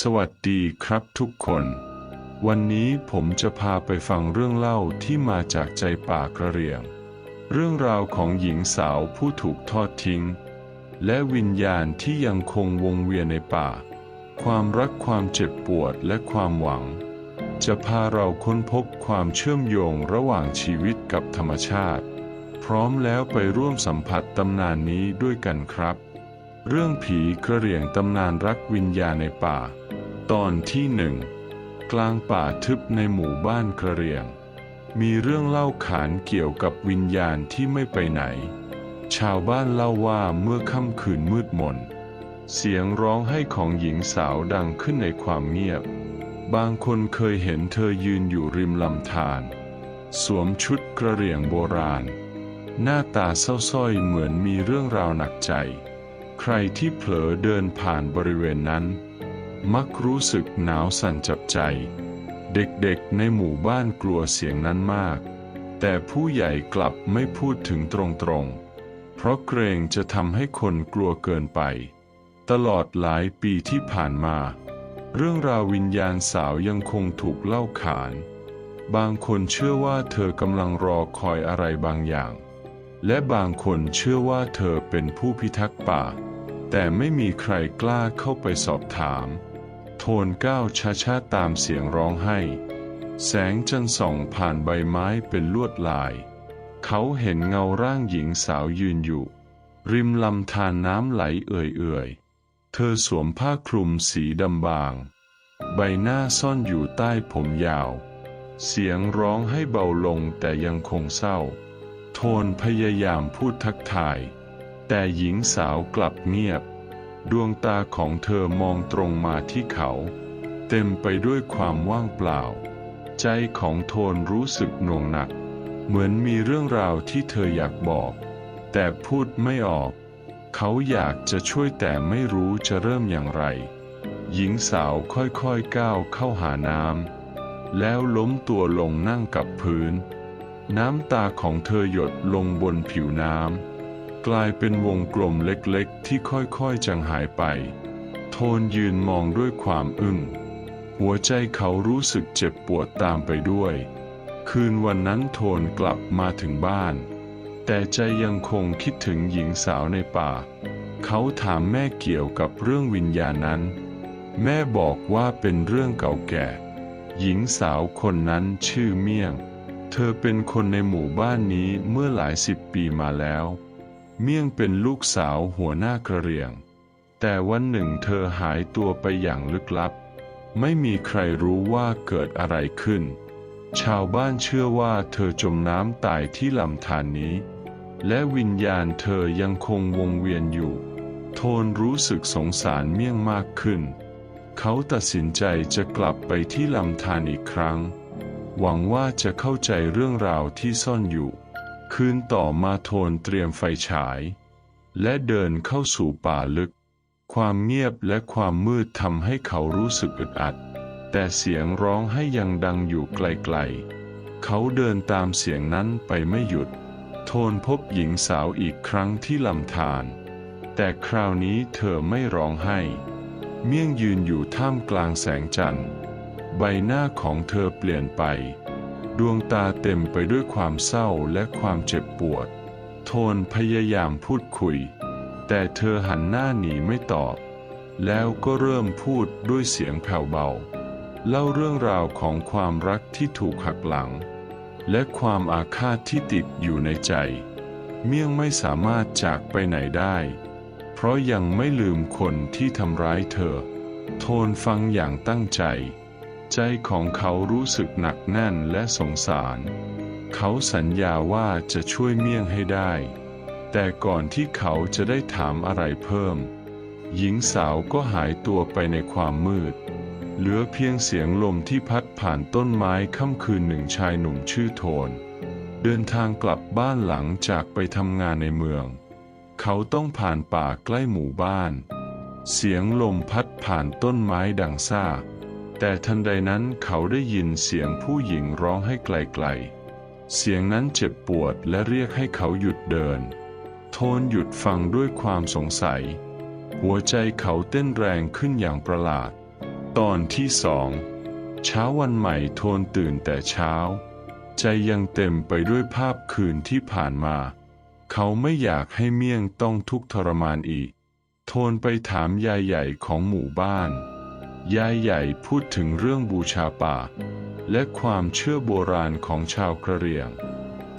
สวัสดีครับทุกคน วันนี้ผมจะพาไปฟังเรื่องเล่าที่มาจากใจป่ากระเรียง เรื่องราวของหญิงสาวผู้ถูกทอดทิ้ง และวิญญาณที่ยังคงวงเวียนในป่า ความรักความเจ็บปวดและความหวัง จะพาเราค้นพบความเชื่อมโยงระหว่างชีวิตกับธรรมชาติ พร้อมแล้วไปร่วมสัมผัสตำนานนี้ด้วยกันครับ เรื่องผีกระเหรี่ยงตำนานรักวิญญาณในป่า ตอนที่หนึ่งกลางป่าทึบในหมู่บ้านกระเหรี่ยง มีเรื่องเล่าขานเกี่ยวกับวิญญาณที่ไม่ไปไหน ชาวบ้านเล่าว่าเมื่อค่ำคืนมืดมน เสียงร้องไห้ของหญิงสาวดังขึ้นในความเงียบ บางคนเคยเห็นเธอยืนอยู่ริมลำธารสวมชุดกระเหรี่ยงโบราณ หน้าตาเศร้าส้อยเหมือนมีเรื่องราวหนักใจ ใครที่เผลอเดินผ่านบริเวณนั้น มักรู้สึกหนาวสั่นจับใจ เด็กๆในหมู่บ้านกลัวเสียงนั้นมาก แต่ผู้ใหญ่กลับไม่พูดถึงตรงๆ เพราะเกรงจะทำให้คนกลัวเกินไป ตลอดหลายปีที่ผ่านมา เรื่องราววิญญาณสาวยังคงถูกเล่าขาน บางคนเชื่อว่าเธอกำลังรอคอยอะไรบางอย่างและบางคนเชื่อว่าเธอเป็นผู้พิทักษ์ป่า แต่ไม่มีใครกล้าเข้าไปสอบถาม โทนก้าวช้าๆตามเสียงร้องไห้ แสงจันทร์ส่องผ่านใบไม้เป็นลวดลาย เขาเห็นเงาร่างหญิงสาวยืนอยู่ ริมลำธารน้ำไหลเอื่อยๆ เธอสวมผ้าคลุมสีดำบาง ใบหน้าซ่อนอยู่ใต้ผมยาว เสียงร้องให้เบาลงแต่ยังคงเศร้า โทนพยายามพูดทักทาย แต่หญิงสาวกลับเงียบ ดวงตาของเธอมองตรงมาที่เขา เต็มไปด้วยความว่างเปล่า ใจของโทนรู้สึกหน่วงหนัก เหมือนมีเรื่องราวที่เธออยากบอก แต่พูดไม่ออก เขาอยากจะช่วยแต่ไม่รู้จะเริ่มอย่างไร หญิงสาวค่อยๆก้าวเข้าหาน้ำแล้วล้มตัวลงนั่งกับพื้น น้ำตาของเธอหยดลงบนผิวน้ำ กลายเป็นวงกลมเล็กๆ ที่ค่อยๆจางหายไป โทนยืนมองด้วยความอึ้งหัวใจเขารู้สึกเจ็บปวดตามไปด้วย คืนวันนั้นโทนกลับมาถึงบ้าน แต่ใจยังคงคิดถึงหญิงสาวในป่า เขาถามแม่เกี่ยวกับเรื่องวิญญาณนั้น แม่บอกว่าเป็นเรื่องเก่าแก่ หญิงสาวคนนั้นชื่อเมี่ยง เธอเป็นคนในหมู่บ้านนี้เมื่อหลายสิบปีมาแล้ว เมี่ยงเป็นลูกสาวหัวหน้ากระเรียง แต่วันหนึ่งเธอหายตัวไปอย่างลึกลับ ไม่มีใครรู้ว่าเกิดอะไรขึ้น ชาวบ้านเชื่อว่าเธอจมน้ำตายที่ลำธารนนี้ และวิญญาณเธอยังคงวงเวียนอยู่ โทนรู้สึกสงสารเมี่ยงมากขึ้น เขาตัดสินใจจะกลับไปที่ลำธารอีกครั้ง หวังว่าจะเข้าใจเรื่องราวที่ซ่อนอยู่ คืนต่อมาโทนเตรียมไฟฉาย และเดินเข้าสู่ป่าลึก ความเงียบและความมืดทำให้เขารู้สึกอึดอัด แต่เสียงร้องให้ยังดังอยู่ไกลๆ เขาเดินตามเสียงนั้นไปไม่หยุด โทนพบหญิงสาวอีกครั้งที่ลำธารแต่คราวนี้เธอไม่ร้องไห้ เมี่ยงยืนอยู่ท่ามกลางแสงจันทร์ ใบหน้าของเธอเปลี่ยนไป ดวงตาเต็มไปด้วยความเศร้าและความเจ็บปวด โทนพยายามพูดคุย แต่เธอหันหน้าหนีไม่ตอบ แล้วก็เริ่มพูดด้วยเสียงแผ่วเบา เล่าเรื่องราวของความรักที่ถูกหักหลัง และความอาฆาตที่ติดอยู่ในใจ เมี่ยงไม่สามารถจากไปไหนได้ เพราะยังไม่ลืมคนที่ทำร้ายเธอ โทนฟังอย่างตั้งใจ ใจของเขารู้สึกหนักแน่นและสงสาร เขาสัญญาว่าจะช่วยเมี่ยงให้ได้ แต่ก่อนที่เขาจะได้ถามอะไรเพิ่ม หญิงสาวก็หายตัวไปในความมืด เหลือเพียงเสียงลมที่พัดผ่านต้นไม้ค่ำคืนหนึ่งชายหนุ่มชื่อโทน เดินทางกลับบ้านหลังจากไปทำงานในเมือง เขาต้องผ่านป่าใกล้หมู่บ้าน เสียงลมพัดผ่านต้นไม้ดังซ่า แต่ทันใดนั้นเขาได้ยินเสียงผู้หญิงร้องให้ไกลๆ เสียงนั้นเจ็บปวดและเรียกให้เขาหยุดเดิน โทนหยุดฟังด้วยความสงสัย หัวใจเขาเต้นแรงขึ้นอย่างประหลาด ตอนที่สองเช้าวันใหม่โทนตื่นแต่เช้า ใจยังเต็มไปด้วยภาพคืนที่ผ่านมา เขาไม่อยากให้เมี่ยงต้องทุกข์ทรมานอีก โทนไปถามยายใหญ่ของหมู่บ้าน ยายใหญ่พูดถึงเรื่องบูชาป่า และความเชื่อโบราณของชาวกระเหรี่ยง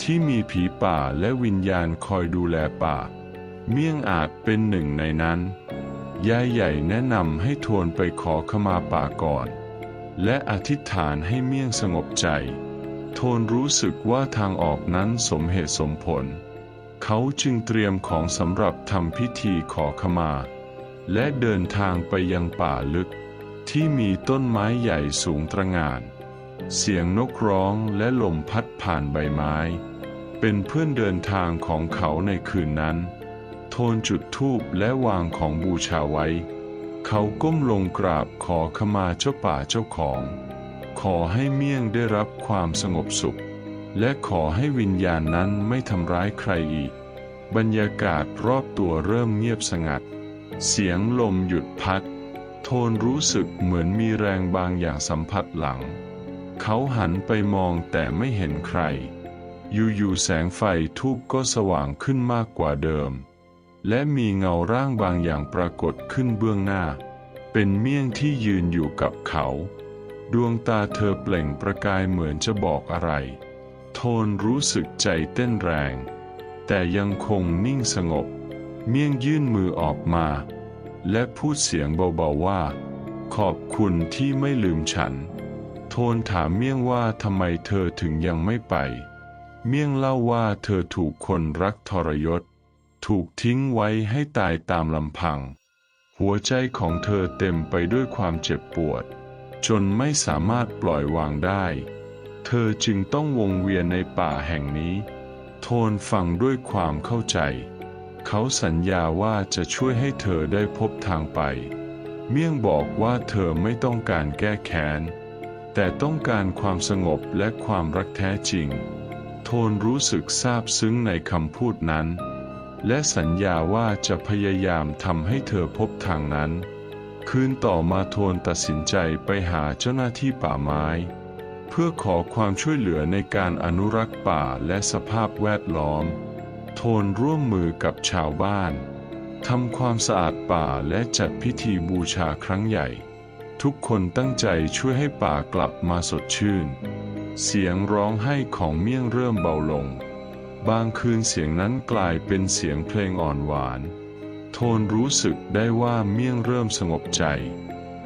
ที่มีผีป่าและวิญญาณคอยดูแลป่า เมี่ยงอาจเป็นหนึ่งในนั้น ยายใหญ่แนะนำให้โทนไปขอขมาป่าก่อน และอธิษฐานให้เมี่ยงสงบใจ โทนรู้สึกว่าทางออกนั้นสมเหตุสมผล เขาจึงเตรียมของสำหรับทำพิธีขอขมา และเดินทางไปยังป่าลึก ที่มีต้นไม้ใหญ่สูงตระหง่าน เสียงนกร้องและลมพัดผ่านใบไม้ เป็นเพื่อนเดินทางของเขาในคืนนั้น โทนจุดธูปและวางของบูชาไว้ เขาก้มลงกราบขอขมาเจ้าป่าเจ้าของ ขอให้เมี่ยงได้รับความสงบสุข และขอให้วิญญาณนั้นไม่ทำร้ายใครอีก บรรยากาศรอบตัวเริ่มเงียบสงัด เสียงลมหยุดพัด โทนรู้สึกเหมือนมีแรงบางอย่างสัมผัสหลัง เขาหันไปมองแต่ไม่เห็นใคร อยู่ๆแสงไฟทูบก็สว่างขึ้นมากกว่าเดิม และมีเงาร่างบางอย่างปรากฏขึ้นเบื้องหน้า เป็นเมี่ยงที่ยืนอยู่กับเขา ดวงตาเธอเปล่งประกายเหมือนจะบอกอะไร โทนรู้สึกใจเต้นแรง แต่ยังคงนิ่งสงบ เมี่ยงยื่นมือออกมา และพูดเสียงเบาๆว่า ขอบคุณที่ไม่ลืมฉัน โทนถามเมี่ยงว่าทำไมเธอถึงยังไม่ไป เมี่ยงเล่าว่าเธอถูกคนรักทรยศ ถูกทิ้งไว้ให้ตายตามลำพัง หัวใจของเธอเต็มไปด้วยความเจ็บปวด จนไม่สามารถปล่อยวางได้ เธอจึงต้องวงเวียนในป่าแห่งนี้ โทนฟังด้วยความเข้าใจ เขาสัญญาว่าจะช่วยให้เธอได้พบทางไป เมี่ยงบอกว่าเธอไม่ต้องการแก้แค้น แต่ต้องการความสงบและความรักแท้จริง โทนรู้สึกซาบซึ้งในคำพูดนั้น และสัญญาว่าจะพยายามทำให้เธอพบทางนั้น คืนต่อมาโทนตัดสินใจไปหาเจ้าหน้าที่ป่าไม้ เพื่อขอความช่วยเหลือในการอนุรักษ์ป่าและสภาพแวดล้อม โทนร่วมมือกับชาวบ้านทำความสะอาดป่าและจัดพิธีบูชาครั้งใหญ่ ทุกคนตั้งใจช่วยให้ป่ากลับมาสดชื่น เสียงร้องไห้ของเมี่ยงเริ่มเบาลง บางคืนเสียงนั้นกลายเป็นเสียงเพลงอ่อนหวาน โทนรู้สึกได้ว่าเมี่ยงเริ่มสงบใจ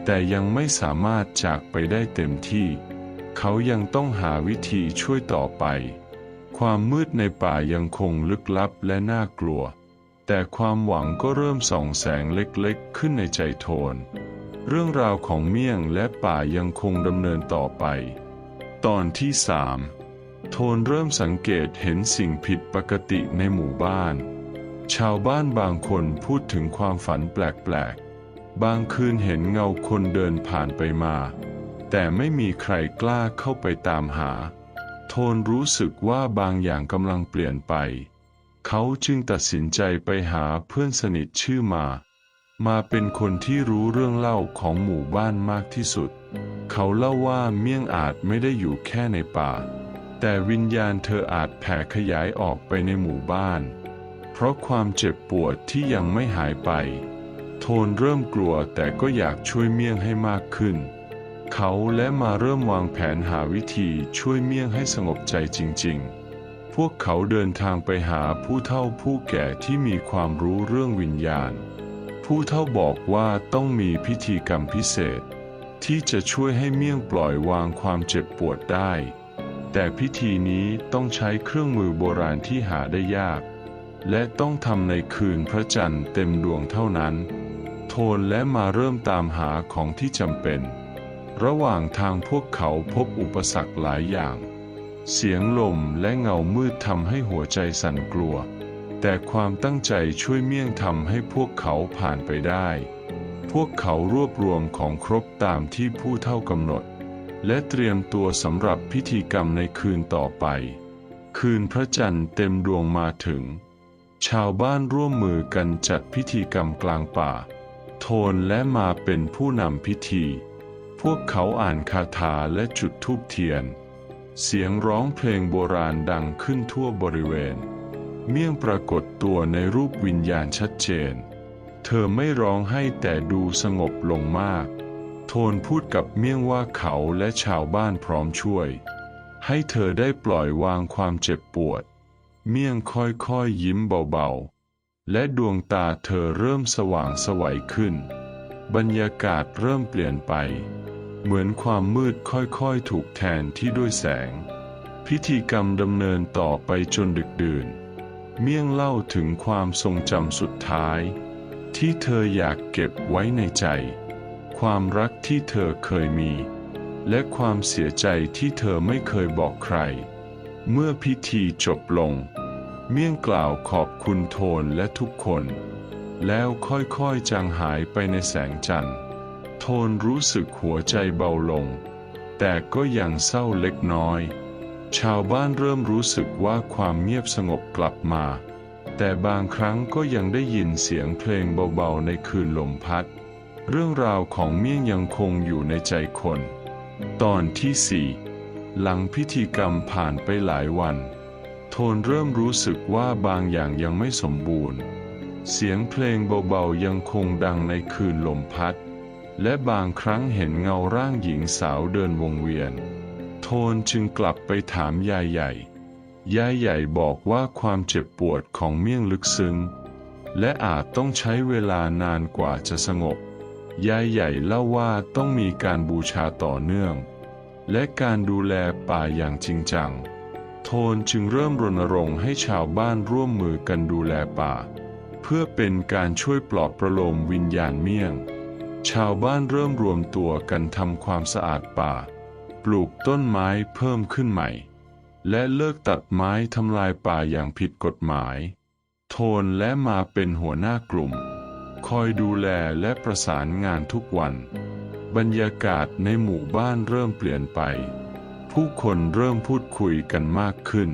แต่ยังไม่สามารถจากไปได้เต็มที่ เขายังต้องหาวิธีช่วยต่อไป ความมืดในป่ายังคงลึกลับและน่ากลัว แต่ความหวังก็เริ่มส่องแสงเล็กๆ ขึ้นในใจโทน เรื่องราวของเมี่ยงและป่ายังคงดำเนินต่อไป ตอนที่สามโทนเริ่มสังเกตเห็นสิ่งผิดปกติในหมู่บ้าน ชาวบ้านบางคนพูดถึงความฝันแปลกๆ บางคืนเห็นเงาคนเดินผ่านไปมา แต่ไม่มีใครกล้าเข้าไปตามหา โทนรู้สึกว่าบางอย่างกำลังเปลี่ยนไป เขาจึงตัดสินใจไปหาเพื่อนสนิทชื่อมา มาเป็นคนที่รู้เรื่องเล่าของหมู่บ้านมากที่สุด เขาเล่าว่าเมี่ยงอาจไม่ได้อยู่แค่ในป่า แต่วิญญาณเธออาจแผ่ขยายออกไปในหมู่บ้าน เพราะความเจ็บปวดที่ยังไม่หายไป โทนเริ่มกลัวแต่ก็อยากช่วยเมี่ยงให้มากขึ้น เขาและมาเริ่มวางแผนหาวิธีช่วยเมี่ยงให้สงบใจจริง ๆ พวกเขาเดินทางไปหาผู้เฒ่าผู้แก่ที่มีความรู้เรื่องวิญญาณ ผู้เฒ่าบอกว่าต้องมีพิธีกรรมพิเศษ ที่จะช่วยให้เมี่ยงปล่อยวางความเจ็บปวดได้ แต่พิธีนี้ต้องใช้เครื่องมือโบราณที่หาได้ยาก และต้องทำในคืนพระจันทร์เต็มดวงเท่านั้น โทนและมาเริ่มตามหาของที่จำเป็น ระหว่างทางพวกเขาพบอุปสรรคหลายอย่าง เสียงลมและเงามืดทำให้หัวใจสั่นกลัว แต่ความตั้งใจช่วยเมี่ยงทำให้พวกเขาผ่านไปได้ พวกเขารวบรวมของครบตามที่ผู้เท่ากำหนด และเตรียมตัวสำหรับพิธีกรรมในคืนต่อไป คืนพระจันทร์เต็มดวงมาถึง ชาวบ้านร่วมมือกันจัดพิธีกรรมกลางป่า โทนและมาเป็นผู้นำพิธี พวกเขาอ่านคาถาและจุดธูปเทียน เสียงร้องเพลงโบราณดังขึ้นทั่วบริเวณ เมี่ยงปรากฏตัวในรูปวิญญาณชัดเจน เธอไม่ร้องให้แต่ดูสงบลงมาก โทนพูดกับเมี่ยงว่าเขาและชาวบ้านพร้อมช่วย ให้เธอได้ปล่อยวางความเจ็บปวด เมี่ยงค่อยๆยิ้มเบาๆ และดวงตาเธอเริ่มสว่างสวัยขึ้น บรรยากาศเริ่มเปลี่ยนไป เหมือนความมืดค่อยๆ ถูกแทนที่ด้วยแสง พิธีกรรมดำเนินต่อไปจนดึกดื่น เมี่ยงเล่าถึงความทรงจำสุดท้าย ที่เธออยากเก็บไว้ในใจ ความรักที่เธอเคยมี และความเสียใจที่เธอไม่เคยบอกใคร เมื่อพิธีจบลง เมี่ยงกล่าวขอบคุณโทนและทุกคน แล้วค่อยๆจางหายไปในแสงจันทร์ โทนรู้สึกหัวใจเบาลง แต่ก็ยังเศร้าเล็กน้อย ชาวบ้านเริ่มรู้สึกว่าความเงียบสงบกลับมา แต่บางครั้งก็ยังได้ยินเสียงเพลงเบาๆในคืนลมพัด เรื่องราวของเมี่ยงยังคงอยู่ในใจคน ตอนที่สี่หลังพิธีกรรมผ่านไปหลายวัน โทนเริ่มรู้สึกว่าบางอย่างยังไม่สมบูรณ์ เสียงเพลงเบาๆยังคงดังในคืนลมพัด และบางครั้งเห็นเงาร่างหญิงสาวเดินวงเวียน โทนจึงกลับไปถามยายใหญ่ ยายใหญ่บอกว่าความเจ็บปวดของเมี่ยงลึกซึ้ง และอาจต้องใช้เวลานานกว่าจะสงบ ยายใหญ่เล่าว่าต้องมีการบูชาต่อเนื่อง และการดูแลป่าอย่างจริงจัง โทนจึงเริ่มรณรงค์ให้ชาวบ้านร่วมมือกันดูแลป่า เพื่อเป็นการช่วยปลอบประโลมวิญญาณเมี่ยง ชาวบ้านเริ่มรวมตัวกันทำความสะอาดป่า ปลูกต้นไม้เพิ่มขึ้นใหม่ และเลิกตัดไม้ทำลายป่าอย่างผิดกฎหมาย โทนและมาเป็นหัวหน้ากลุ่ม คอยดูแลและประสานงานทุกวัน บรรยากาศในหมู่บ้านเริ่มเปลี่ยนไป ผู้คนเริ่มพูดคุยกันมากขึ้น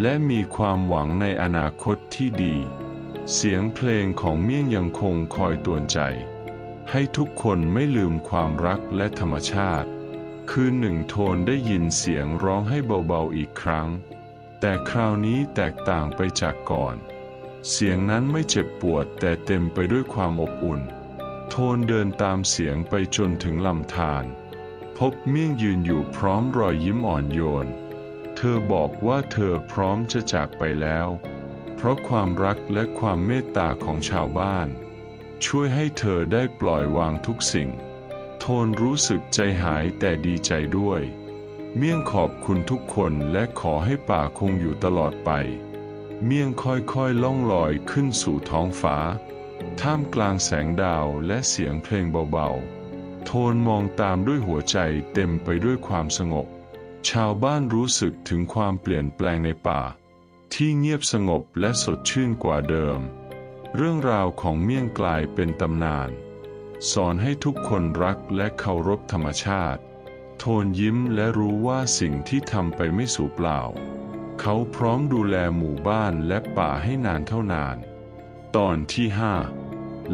และมีความหวังในอนาคตที่ดี เสียงเพลงของเมี่ยงยังคงคอยตวนใจ ให้ทุกคนไม่ลืมความรักและธรรมชาติ คืนหนึ่งโทนได้ยินเสียงร้องให้เบาๆอีกครั้ง แต่คราวนี้แตกต่างไปจากก่อน เสียงนั้นไม่เจ็บปวดแต่เต็มไปด้วยความอบอุ่น โทนเดินตามเสียงไปจนถึงลำธารพบเมี่ยงยืนอยู่พร้อมรอยยิ้มอ่อนโยน เธอบอกว่าเธอพร้อมจะจากไปแล้ว เพราะความรักและความเมตตาของชาวบ้าน ช่วยให้เธอได้ปล่อยวางทุกสิ่ง โทนรู้สึกใจหายแต่ดีใจด้วย เมี่ยงขอบคุณทุกคนและขอให้ป่าคงอยู่ตลอดไป เมี่ยงค่อยๆล่องลอยขึ้นสู่ท้องฟ้า ท่ามกลางแสงดาวและเสียงเพลงเบาๆ โทนมองตามด้วยหัวใจเต็มไปด้วยความสงบ ชาวบ้านรู้สึกถึงความเปลี่ยนแปลงในป่า ที่เงียบสงบและสดชื่นกว่าเดิม เรื่องราวของเมี่ยงกลายเป็นตำนาน สอนให้ทุกคนรักและเคารพธรรมชาติ โทนยิ้มและรู้ว่าสิ่งที่ทำไปไม่สูญเปล่า เขาพร้อมดูแลหมู่บ้านและป่าให้นานเท่านาน ตอนที่ห้า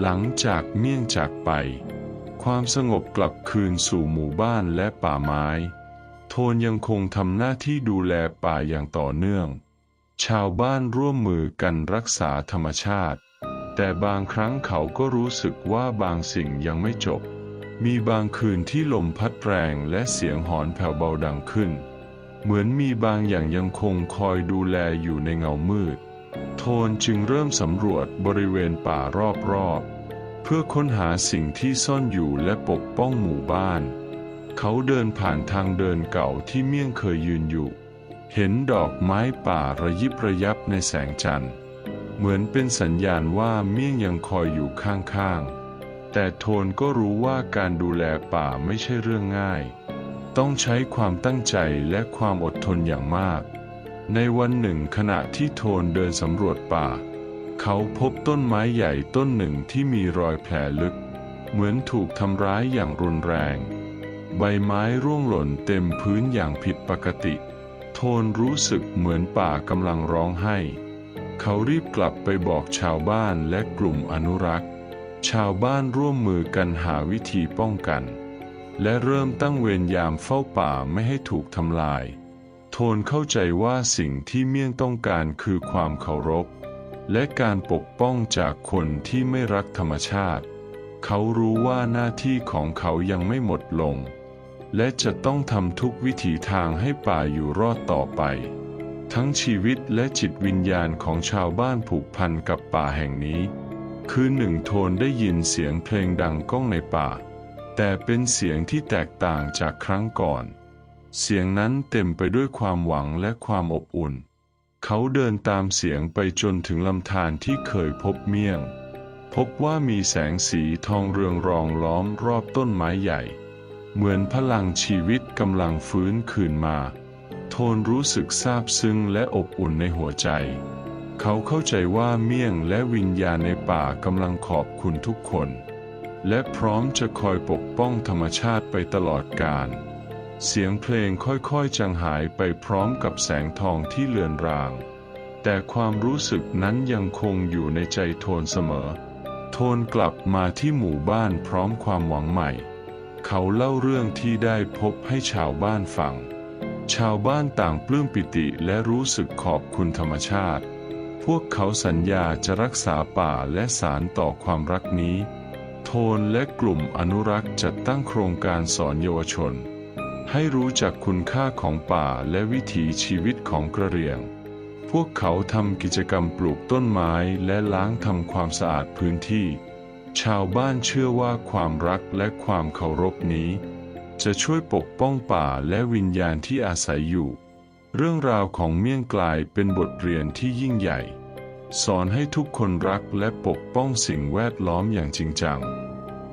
หลังจากเมี่ยงจากไป ความสงบกลับคืนสู่หมู่บ้านและป่าไม้ โทนยังคงทำหน้าที่ดูแลป่าอย่างต่อเนื่อง ชาวบ้านร่วมมือกันรักษาธรรมชาติ แต่บางครั้งเขาก็รู้สึกว่าบางสิ่งยังไม่จบ มีบางคืนที่ลมพัดแรงและเสียงหอนแผ่วเบาดังขึ้น เหมือนมีบางอย่างยังคงคอยดูแลอยู่ในเงามืด โทนจึงเริ่มสำรวจบริเวณป่ารอบๆ เพื่อค้นหาสิ่งที่ซ่อนอยู่และปกป้องหมู่บ้าน เขาเดินผ่านทางเดินเก่าที่เมี่ยงเคยยืนอยู่ เห็นดอกไม้ป่าระยิบระยับในแสงจันทร์ เหมือนเป็นสัญญาณว่าเมี่ยงยังคอยอยู่ข้างๆ แต่โทนก็รู้ว่าการดูแลป่าไม่ใช่เรื่องง่าย ต้องใช้ความตั้งใจและความอดทนอย่างมาก ในวันหนึ่งขณะที่โทนเดินสำรวจป่า เขาพบต้นไม้ใหญ่ต้นหนึ่งที่มีรอยแผลลึก เหมือนถูกทำร้ายอย่างรุนแรง ใบไม้ร่วงหล่นเต็มพื้นอย่างผิดปกติ โทนรู้สึกเหมือนป่ากำลังร้องไห้ เขารีบกลับไปบอกชาวบ้านและกลุ่มอนุรักษ์ ชาวบ้านร่วมมือกันหาวิธีป้องกัน และเริ่มตั้งเวรยามเฝ้าป่าไม่ให้ถูกทำลาย โทนเข้าใจว่าสิ่งที่เมี่ยงต้องการคือความเคารพ และการปกป้องจากคนที่ไม่รักธรรมชาติ เขารู้ว่าหน้าที่ของเขายังไม่หมดลง และจะต้องทำทุกวิถีทางให้ป่าอยู่รอดต่อไป ทั้งชีวิตและจิตวิญญาณของชาวบ้านผูกพันกับป่าแห่งนี้ คือหนึ่งโทนได้ยินเสียงเพลงดังก้องในป่า แต่เป็นเสียงที่แตกต่างจากครั้งก่อน เสียงนั้นเต็มไปด้วยความหวังและความอบอุ่น เขาเดินตามเสียงไปจนถึงลำธารที่เคยพบเมี่ยง พบว่ามีแสงสีทองเรืองรองล้อมรอบต้นไม้ใหญ่ เหมือนพลังชีวิตกำลังฟื้นคืนมา โทนรู้สึกซาบซึ้งและอบอุ่นในหัวใจ เขาเข้าใจว่าเมี่ยงและวิญญาณในป่ากำลังขอบคุณทุกคน และพร้อมจะคอยปกป้องธรรมชาติไปตลอดกาลเสียงเพลงค่อยๆจางหายไปพร้อมกับแสงทองที่เลือนราง แต่ความรู้สึกนั้นยังคงอยู่ในใจโทนเสมอ โทนกลับมาที่หมู่บ้านพร้อมความหวังใหม่ เขาเล่าเรื่องที่ได้พบให้ชาวบ้านฟัง ชาวบ้านต่างปลื้มปิติและรู้สึกขอบคุณธรรมชาติ พวกเขาสัญญาจะรักษาป่าและสารต่อความรักนี้ โทนและกลุ่มอนุรักษ์จัดตั้งโครงการสอนเยาวชน ให้รู้จักคุณค่าของป่าและวิถีชีวิตของกระเรียง พวกเขาทำกิจกรรมปลูกต้นไม้และล้างทำความสะอาดพื้นที่ ชาวบ้านเชื่อว่าความรักและความเคารพนี้ จะช่วยปกป้องป่าและวิญญาณที่อาศัยอยู่ เรื่องราวของเมี่ยงกลายเป็นบทเรียนที่ยิ่งใหญ่ สอนให้ทุกคนรักและปกป้องสิ่งแวดล้อมอย่างจริงจัง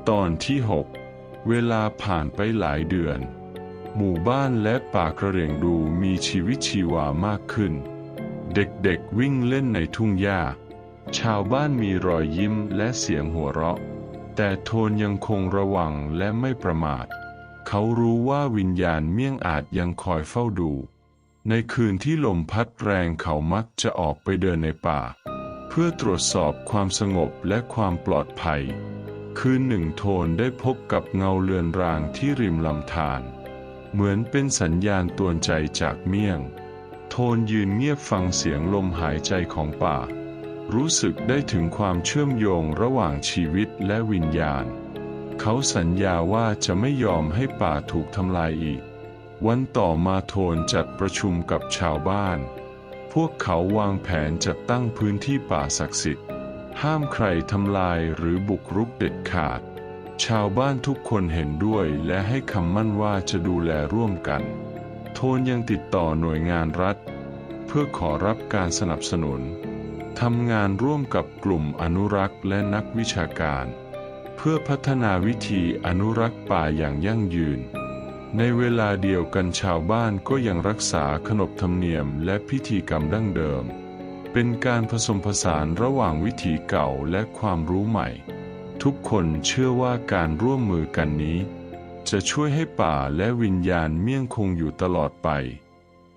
ตอนที่ 6 เวลาผ่านไปหลายเดือน หมู่บ้านและป่ากระเหรี่ยงดูมีชีวิตชีวามากขึ้น เด็กๆวิ่งเล่นในทุ่งหญ้า ชาวบ้านมีรอยยิ้มและเสียงหัวเราะ แต่โทนยังคงระวังและไม่ประมาท เขารู้ว่าวิญญาณเมี่ยงอาจยังคอยเฝ้าดู ในคืนที่ลมพัดแรงเขามักจะออกไปเดินในป่า เพื่อตรวจสอบความสงบและความปลอดภัย คืนหนึ่งโทนได้พบกับเงาเลือนรางที่ริมลำธารเหมือนเป็นสัญญาณตือนใจจากเมี่ยง โทนยืนเงียบฟังเสียงลมหายใจของป่า รู้สึกได้ถึงความเชื่อมโยงระหว่างชีวิตและวิญญาณ เขาสัญญาว่าจะไม่ยอมให้ป่าถูกทำลายอีก วันต่อมาโทนจัดประชุมกับชาวบ้าน พวกเขาวางแผนจัดตั้งพื้นที่ป่าศักดิ์สิทธิ์ ห้ามใครทำลายหรือบุกรุกเด็ดขาด ชาวบ้านทุกคนเห็นด้วยและให้คำมั่นว่าจะดูแลร่วมกัน โทนยังติดต่อหน่วยงานรัฐ เพื่อขอรับการสนับสนุนทำงานร่วมกับกลุ่มอนุรักษ์และนักวิชาการ เพื่อพัฒนาวิธีอนุรักษ์ป่าอย่างยั่งยืน ในเวลาเดียวกันชาวบ้านก็ยังรักษาขนบธรรมเนียมและพิธีกรรมดั้งเดิม เป็นการผสมผสานระหว่างวิถีเก่าและความรู้ใหม่ ทุกคนเชื่อว่าการร่วมมือกันนี้ จะช่วยให้ป่าและวิญญาณเมี่ยงคงอยู่ตลอดไป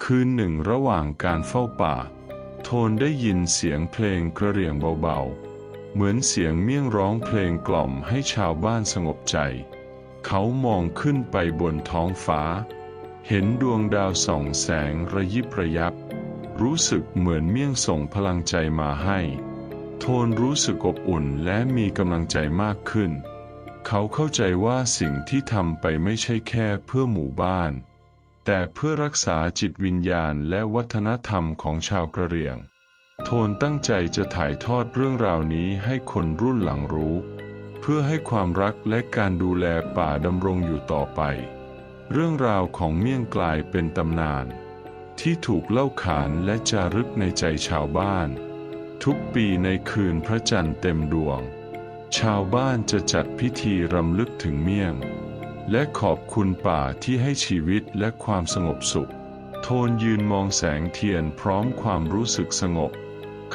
คืนหนึ่งระหว่างการเฝ้าป่า โทนได้ยินเสียงเพลงกระเรียงเบาๆ เหมือนเสียงเมี่ยงร้องเพลงกล่อมให้ชาวบ้านสงบใจ เขามองขึ้นไปบนท้องฟ้า เห็นดวงดาวส่องแสงระยิบระยับ รู้สึกเหมือนเมี่ยงส่งพลังใจมาให้ โทนรู้สึกอบอุ่นและมีกำลังใจมากขึ้น เขาเข้าใจว่าสิ่งที่ทำไปไม่ใช่แค่เพื่อหมู่บ้าน แต่เพื่อรักษาจิตวิญญาณและวัฒนธรรมของชาวกระเหรี่ยง โทนตั้งใจจะถ่ายทอดเรื่องราวนี้ให้คนรุ่นหลังรู้ เพื่อให้ความรักและการดูแลป่าดำรงอยู่ต่อไป เรื่องราวของเมี่ยงกลายเป็นตำนาน ที่ถูกเล่าขานและจารึกในใจชาวบ้าน ทุกปีในคืนพระจันทร์เต็มดวง ชาวบ้านจะจัดพิธีรำลึกถึงเมี่ยง และขอบคุณป่าที่ให้ชีวิตและความสงบสุข โทนยืนมองแสงเทียนพร้อมความรู้สึกสงบ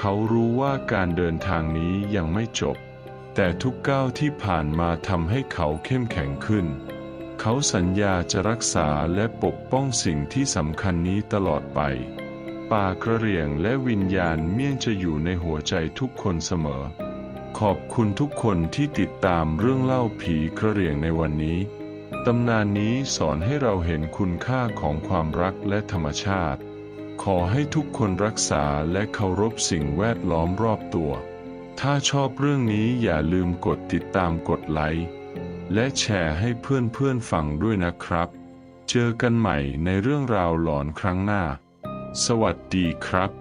เขารู้ว่าการเดินทางนี้ยังไม่จบ แต่ทุกก้าวที่ผ่านมาทำให้เขาเข้มแข็งขึ้น เขาสัญญาจะรักษาและปกป้องสิ่งที่สำคัญนี้ตลอดไป ป่ากระเรียงและวิญญาณเมี่ยงจะอยู่ในหัวใจทุกคนเสมอ ขอบคุณทุกคนที่ติดตามเรื่องเล่าผีกระเรียงในวันนี้ตำนานนี้สอนให้เราเห็นคุณค่าของความรักและธรรมชาติ ขอให้ทุกคนรักษาและเคารพสิ่งแวดล้อมรอบตัว ถ้าชอบเรื่องนี้อย่าลืมกดติดตามกดไลค์และแชร์ให้เพื่อนๆฟังด้วยนะครับ เจอกันใหม่ในเรื่องราวหลอนครั้งหน้า สวัสดีครับ